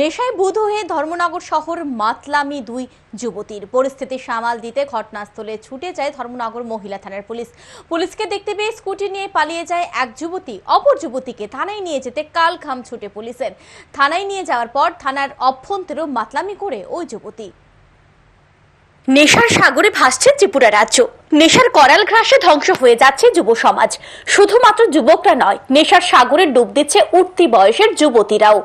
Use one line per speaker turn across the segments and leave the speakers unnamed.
নেশায় বুধ হয়ে ধর্মনগর শহর মাতলামি দুই যুবতীর। পরিস্থিতি সামাল দিতে ঘটনাস্থলে ছুটে যায় ধর্মনগর মহিলা থানার পুলিশ। পুলিশকে দেখতে পেয়ে স্কুটি নিয়ে পালিয়ে যায় এক যুবতী, অপর যুবতীকে থানায় নিয়ে যেতে কাল ঘাম ছুটে পুলিশের। থানায় নিয়ে যাওয়ার পর থানার অভ্যন্তরেও মাতলামি করে ওই যুবতী। নেশার সাগরে ভাসছে ত্রিপুরা রাজ্য। নেশার করাল ঘ্রাসে ধ্বংস হয়ে যাচ্ছে যুব সমাজ। শুধুমাত্র যুবকরা নয়, নেশার সাগরে ডুব দিচ্ছে উঠতি বয়সের যুবতীরাও।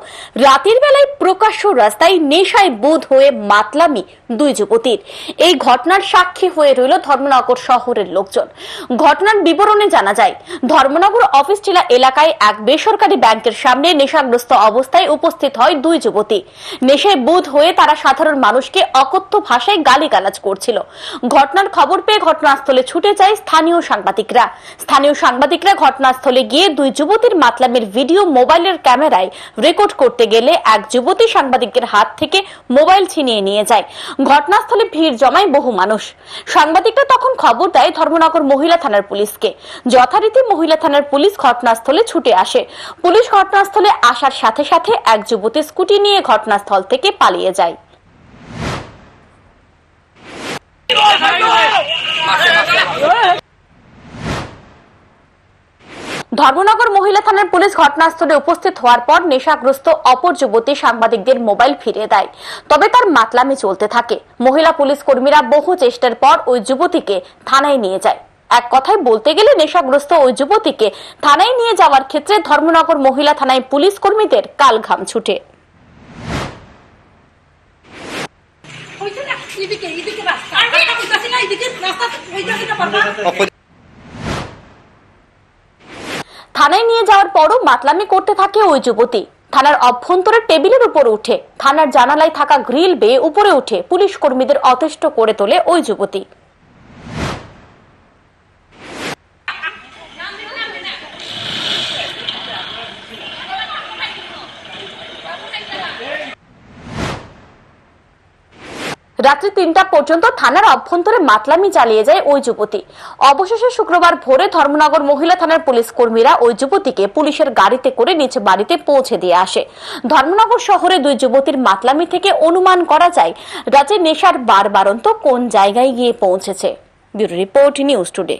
রাতের বেলায় প্রকাশ্য রাস্তায় নেশায় বোধ হয়ে মাতলামি দুই যুবতীর। এই ঘটনার সাক্ষী হয়ে রইল ধর্মনগর শহরের লোকজন। ঘটনার বিবরণে জানা যায়, ধর্মনগর অফিস টিলা এলাকায় এক বেসরকারি ব্যাংকের সামনে নেশাগ্রস্ত অবস্থায় উপস্থিত হয় দুই যুবতী। নেশায় বুধ হয়ে তারা সাধারণ মানুষকে অকথ্য ভাষায় গালিগালাজ করছিল। ঘটনার খবর পেয়ে ঘটনাস্থলে ছুটে যায় স্থানীয় সাংবাদিকরা। স্থানীয় সাংবাদিকরা ঘটনাস্থলে গিয়ে দুই যুবতীর মাতলামের ভিডিও মোবাইলের ক্যামেরায় রেকর্ড করতে গেলে এক যুবতী সাংবাদিকের হাত থেকে মোবাইল ছিনিয়ে নিয়ে যায়। ঘটনাস্থলে ভিড় জমায় বহু মানুষ। সাংবাদিকরা তখন খবর দেয় ধর্মনগর মহিলা থানার পুলিশকে। যথারীতি মহিলা থানার পুলিশ ঘটনাস্থলে ছুটে আসে। পুলিশ ঘটনাস্থলে আসার সাথে সাথে এক যুবতী স্কুটি নিয়ে ঘটনাস্থল থেকে পালিয়ে যায়। ধর্মনগর মহিলা থানার পুলিশ ঘটনাস্থলে উপস্থিত হওয়ার পর নেশাগ্রস্ত অপর যুবতী সাংবাদিকদের মোবাইল ফিরিয়ে দেয়। তবে তার মাতলামি চলতে থাকে। মহিলা পুলিশ কর্মীরা বহু চেষ্টার পর ওই যুবতীকে থানায় নিয়ে যায়। এক কথায় বলতে গেলে নেশাগ্রস্ত ওই যুবতীকে থানায় নিয়ে যাওয়ার ক্ষেত্রে ধর্মনগর মহিলা থানায় পুলিশ কর্মীদের কাল ঘাম ছুটে। থানায় নিয়ে যাওয়ার পরও মাতলামি করতে থাকে ওই যুবতী। থানার অভ্যন্তরের টেবিলের উপর উঠে, থানার জানালায় থাকা গ্রিল বেয়ে উপরে উঠে পুলিশ কর্মীদের অতিষ্ঠ করে তোলে ওই যুবতী। রাত্রি তিনটা পর্যন্ত থানার অভ্যন্তরে মাতলামি চালিয়ে যায় ওই যুবতী। অবশেষে শুক্রবার ভোরে ধর্মনগর মহিলা থানার পুলিশ কর্মীরা ওই যুবতীকে পুলিশের গাড়িতে করে নিজ বাড়িতে পৌঁছে দিয়ে আসে। ধর্মনগর শহরে দুই যুবতীর মাতলামি থেকে অনুমান করা যায় রাজ্যে নেশার বারবারন্ত কোন জায়গায় গিয়ে পৌঁছেছে। Bureau report news today.